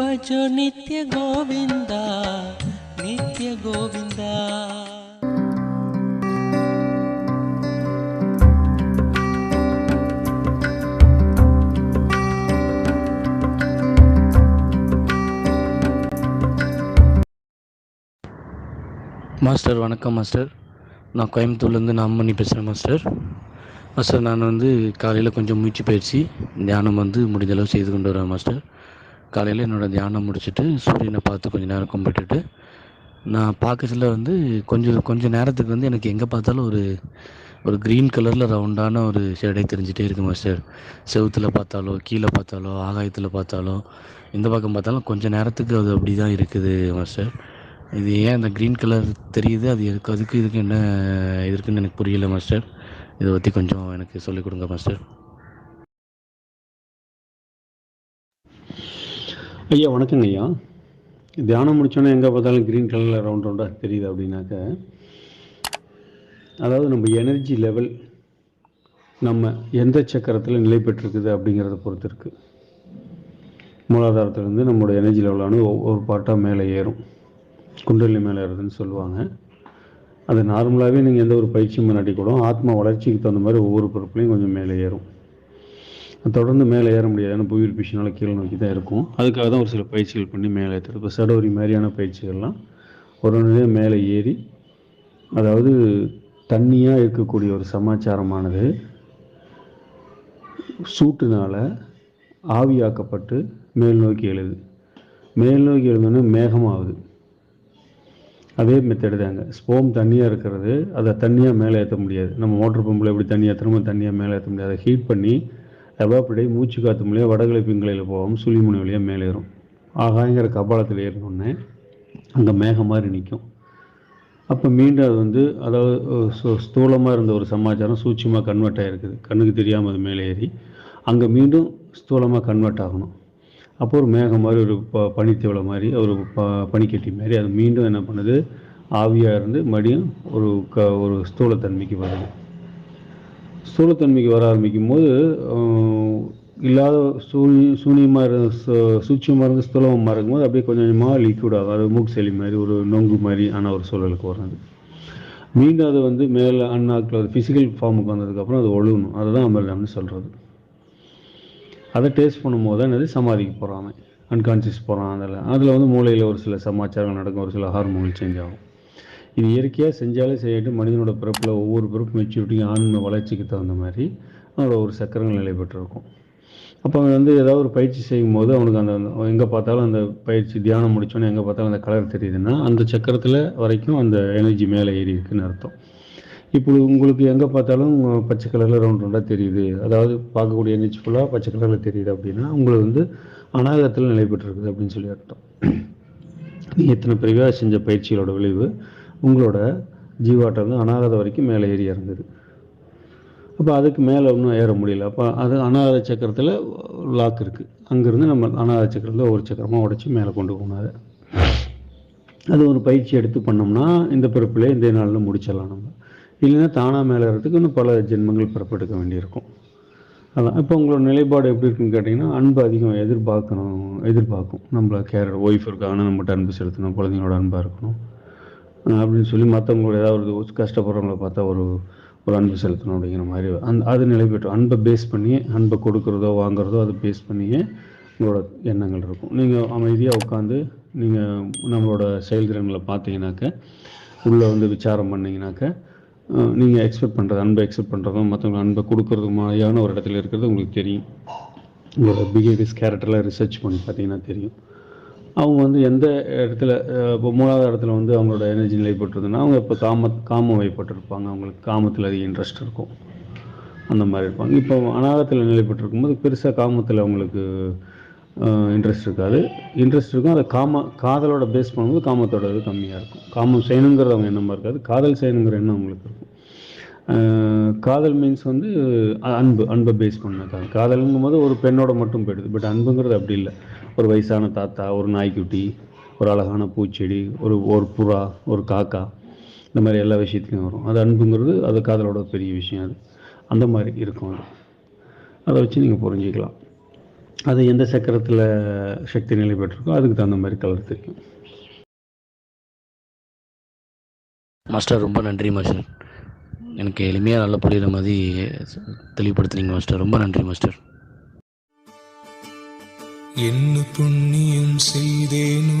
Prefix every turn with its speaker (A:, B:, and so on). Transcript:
A: भजो नित्य गोविन्दा नित्य गोविन्दा
B: மாஸ்டர் வணக்கம் மாஸ்டர். நான் கோயம்புத்தூர்லேருந்து நாம் பண்ணி பேசுகிறேன் மாஸ்டர். மாஸ்டர் நான் வந்து காலையில் கொஞ்சம் மூச்சு பயிற்சி தியானம் வந்து முடிஞ்சளவு செய்து கொண்டு வரேன் மாஸ்டர். காலையில் என்னோடய தியானம் முடிச்சுட்டு சூரியனை பார்த்து கொஞ்சம் நேரம் கும்பிட்டுட்டு நான் பார்க்கறதுல வந்து கொஞ்சம் கொஞ்சம் நேரத்துக்கு வந்து எனக்கு எங்கே பார்த்தாலும் ஒரு ஒரு க்ரீன் கலரில் ரவுண்டான ஒரு ஷேடே தெரிஞ்சிட்டே இருக்கு மாஸ்டர் செவுத்தில் பார்த்தாலோ கீழே பார்த்தாலோ ஆகாயத்தில் பார்த்தாலோ எந்த பக்கம் பார்த்தாலும் கொஞ்சம் நேரத்துக்கு அது அப்படி தான் இருக்குது மாஸ்டர் இது ஏன் அந்த க்ரீன் கலர் தெரியுது? அது எதுக்கு அதுக்கு இதுக்கு என்ன இருக்குன்னு எனக்கு புரியல மாஸ்டர் இதை பற்றி கொஞ்சம் எனக்கு சொல்லிக் கொடுங்க மாஸ்டர்
C: ஐயா வணக்கங்க ஐயா. தியானம் முடித்தோன்னே எங்கே பார்த்தாலும் க்ரீன் கலரில் ரவுண்ட் ரவுண்டாக தெரியுது அப்படின்னாக்க அதாவது நம்ம எனர்ஜி லெவல் நம்ம எந்த சக்கரத்தில் நிலை பெற்றிருக்குது அப்படிங்கிறத பொறுத்து இருக்குது மூலாதாரத்துலேருந்து நம்மளோட எனர்ஜி லெவலானது ஒவ்வொரு பாட்டாக மேலே ஏறும். குண்டலி மேலே ஏறுதுன்னு சொல்லுவாங்க. அது நார்மலாகவே நீங்கள் எந்த ஒரு பயிற்சியும் முன்னாடி கூட ஆத்மா வளர்ச்சிக்கு தகுந்த மாதிரி ஒவ்வொரு பொருட்களையும் கொஞ்சம் மேலே ஏறும். தொடர்ந்து மேலே ஏற முடியாது. ஏன்னா புவியீர்ப்பு பிஷனால் கீழே நோக்கி தான் இருக்கும். அதுக்காக தான் ஒரு சில பயிற்சிகள் பண்ணி மேலே ஏற்றுறது இப்போ சடோரி மாதிரியான பயிற்சிகள்லாம் ஒரு நிலையை மேலே ஏறி அதாவது தண்ணியாக இருக்கக்கூடிய ஒரு சமாச்சாரமானது சூட்டுனால் ஆவியாக்கப்பட்டு மேல் நோக்கி எழுது. மேல் நோக்கி எழுதுனா மேகமாகுது. அதே மெத்தடு தாங்க. ஸ்போம் தண்ணியாக இருக்கிறது அதை தண்ணியாக மேலே ஏற்ற முடியாது. நம்ம மோட்டர் பம்பில் எப்படி தண்ணி ஏற்றுறோமோ தண்ணியாக மேலே ஏற்ற முடியாது. அதை ஹீட் பண்ணி எவாப்படி மூச்சு காற்று மூலியம் வடகிழை பிங்களையில் போகாமல் சுழிமுனை வழியாக மேலே ஏறும். ஆகாயங்கிற கபாலத்தில் ஏறினோடனே அங்கே மேகம் மாதிரி நிற்கும் அப்போ மீண்டும் அது வந்து அதாவது ஸ்தூலமாக இருந்த ஒரு சமாச்சாரம் சூட்சமாக கன்வெர்ட் ஆகிருக்குது கண்ணுக்கு தெரியாமல் அது மேலே ஏறி அங்கே மீண்டும் ஸ்தூலமாக கன்வெர்ட் ஆகணும். அப்போ ஒரு மேகம் மாதிரி ஒரு ப பனித்தேவலை மாதிரி ஒரு ப பனிக்கட்டி மாதிரி அது மீண்டும் என்ன பண்ணுது? ஆவியாக இருந்து மறுபடியும் ஒரு க ஒரு ஸ்தூலத்தன்மைக்கு வருது. ஸ்தூலத்தன்மைக்கு வர ஆரம்பிக்கும் போது இல்லாத சூனி சூனியமாக இருந்த சூட்சமாக இருந்து ஸ்தூலமாக இருக்கும்போது அப்படியே கொஞ்சம் கொஞ்சமாக லிக்விட் ஆகும் அது மூக்கு செலி மாதிரி ஒரு நொங்கு மாதிரி ஆன ஒரு சூழலுக்கு வர்றது. மீண்டும் அது வந்து மேலே அண்ணாக்கில் அது ஃபிசிக்கல் ஃபார்முக்கு வந்ததுக்கப்புறம் அது ஒழுகணும். அதை தான் அமிர்தம்னு சொல்கிறது அதை டேஸ்ட் பண்ணும்போது தான் என்னது? சமாதிக்கு போகிறான் அன்கான்சியஸ் போகிறான் அதில். அதில் வந்து மூளையில் ஒரு சில சமாச்சாரங்கள் நடக்கும் ஒரு சில ஹார்மோன்கள் சேஞ்ச் ஆகும். இது இயற்கையாக செஞ்சாலே செய்யட்டும் மனிதனோட பிறப்பில் ஒவ்வொரு பிறப்பு மெச்சூரிட்டியும் ஆன்ம வளர்ச்சிக்கு தகுந்த மாதிரி அவனோட ஒரு சக்கரங்கள் நிலை பெற்றிருக்கும். அப்போ அவன் வந்து ஏதாவது ஒரு பயிற்சி செய்யும் போது அவனுக்கு அந்த எங்கே பார்த்தாலும் அந்த பயிற்சி தியானம் முடித்தோன்னே எங்கே பார்த்தாலும் அந்த கலர் தெரியுதுன்னா அந்த சக்கரத்தில் வரைக்கும் அந்த எனர்ஜி மேலே ஏறி இருக்குன்னு அர்த்தம். இப்போ உங்களுக்கு எங்கே பார்த்தாலும் பச்சை கலரில் ரவுண்ட் ரவுண்டாக தெரியுது. அதாவது பார்க்கக்கூடிய எனர்ஜி ஃபுல்லாக பச்சை கலரில் தெரியுது அப்படின்னா உங்களுக்கு வந்து அநாகத்தில் நிலை பெற்றிருக்குது அப்படின்னு சொல்லி அர்த்தம். எத்தனை பிரிவாக செஞ்ச பயிற்சிகளோட விளைவு உங்களோட ஜீவாட்டம் வந்து அநாகத வரைக்கும் மேலே ஏறி இறங்குது. அப்போ அதுக்கு மேலே ஒன்றும் ஏற முடியல. அப்போ அது அனாத சக்கரத்தில் லாக் இருக்குது அங்கேருந்து நம்ம அனாத சக்கரத்தில் ஒரு சக்கரமாக உடச்சி மேலே கொண்டு போகணும் அது ஒரு பயிற்சி எடுத்து பண்ணோம்னா இந்த பிறப்பிலே இந்த நாளில் முடிச்சிடலாம் நம்ம. இல்லைன்னா தானாக மேலே ஏறதுக்கு இன்னும் பல ஜென்மங்கள் பிறப்பெடுக்க வேண்டியிருக்கும். அதான். இப்போ உங்களோட நிலைப்பாடு எப்படி இருக்குன்னு கேட்டிங்கன்னா அன்பு அதிகம் எதிர்பார்க்கணும் எதிர்பார்க்கும். நம்மள கேர் ஒய்ஃப் இருக்காங்கன்னா நம்மகிட்ட அன்பு செலுத்தணும் குழந்தைங்களோட அன்பாக இருக்கணும். அப்படின்னு சொல்லி மற்றவங்களோட ஏதாவது ஒரு கஷ்டப்படுறவங்கள பார்த்தா ஒரு ஒரு அன்பு செலுத்தணும் அப்படிங்கிற மாதிரி அந் அது நிலை பெற்றோம் அன்பை பேஸ் பண்ணி அன்பை கொடுக்குறதோ வாங்குறதோ அதை பேஸ் பண்ணியே உங்களோட எண்ணங்கள் இருக்கும். நீங்கள் அமைதியாக உட்காந்து நீங்கள் நம்மளோட செயல்திறன்களை பார்த்தீங்கன்னாக்க உள்ளே வந்து விசாரம் பண்ணிங்கனாக்க நீங்கள் எக்ஸ்பெக்ட் பண்ணுறது அன்பை எக்ஸ்பெக்ட் பண்ணுறதும் மற்றவங்க அன்பை கொடுக்குறது மாதிரியான ஒரு இடத்துல இருக்கிறது உங்களுக்கு தெரியும். உங்களோட பிஹேவியர்ஸ் கேரக்டர்லாம் ரிசர்ச் பண்ணி பார்த்தீங்கன்னா தெரியும். அவங்க வந்து எந்த இடத்துல இப்போ மூணாவது இடத்துல வந்து அவங்களோட எனர்ஜி நிலைப்பட்டுருதுன்னா அவங்க இப்போ காம காம வைப்பட்டிருப்பாங்க அவங்களுக்கு காமத்தில் அதிக இன்ட்ரெஸ்ட் இருக்கும். அந்த மாதிரி இருப்பாங்க. இப்போ அநாதத்தில் நிலைப்பட்டிருக்கும் போது பெருசாக காமத்தில் அவங்களுக்கு இன்ட்ரெஸ்ட் இருக்காது. இன்ட்ரெஸ்ட் இருக்கும். அதை காம காதலோட பேஸ் பண்ணும்போது காமத்தோட இது கம்மியாக இருக்கும். காமம் செய்யணுங்கிறது அவங்க எண்ணமாக இருக்காது. காதல் செய்யணுங்கிற எண்ணம் அவங்களுக்கு இருக்கும். காதல் மீன்ஸ் வந்து அன்பு அன்பை பேஸ் பண்ண காதலுங்கும் போது ஒரு பெண்ணோட மட்டும் போயிடுது. பட் அன்புங்கிறது அப்படி இல்லை. ஒரு வயசான தாத்தா ஒரு நாய்க்குட்டி ஒரு அழகான பூச்செடி ஒரு ஒரு புறா ஒரு காக்கா இந்த மாதிரி எல்லா விஷயத்துலையும் வரும். அது அன்புங்கிறது அது காதலோட பெரிய விஷயம் அது. அந்த மாதிரி இருக்கும் அது. அதை வச்சு நீங்கள் புரிஞ்சிக்கலாம். அது எந்த சக்கரத்தில் சக்தி நிலை பெற்றிருக்கோ அதுக்கு தகுந்த மாதிரி கலர் தெரியும்.
B: மாஸ்டர் ரொம்ப நன்றி மாஸ்டர். எனக்கு எளிமையாக நல்லா புரியுற மாதிரி தெளிவுபடுத்துனீங்க மாஸ்டர் ரொம்ப நன்றி மாஸ்டர்
D: என்ன புண்ணியம் செய்தேனோ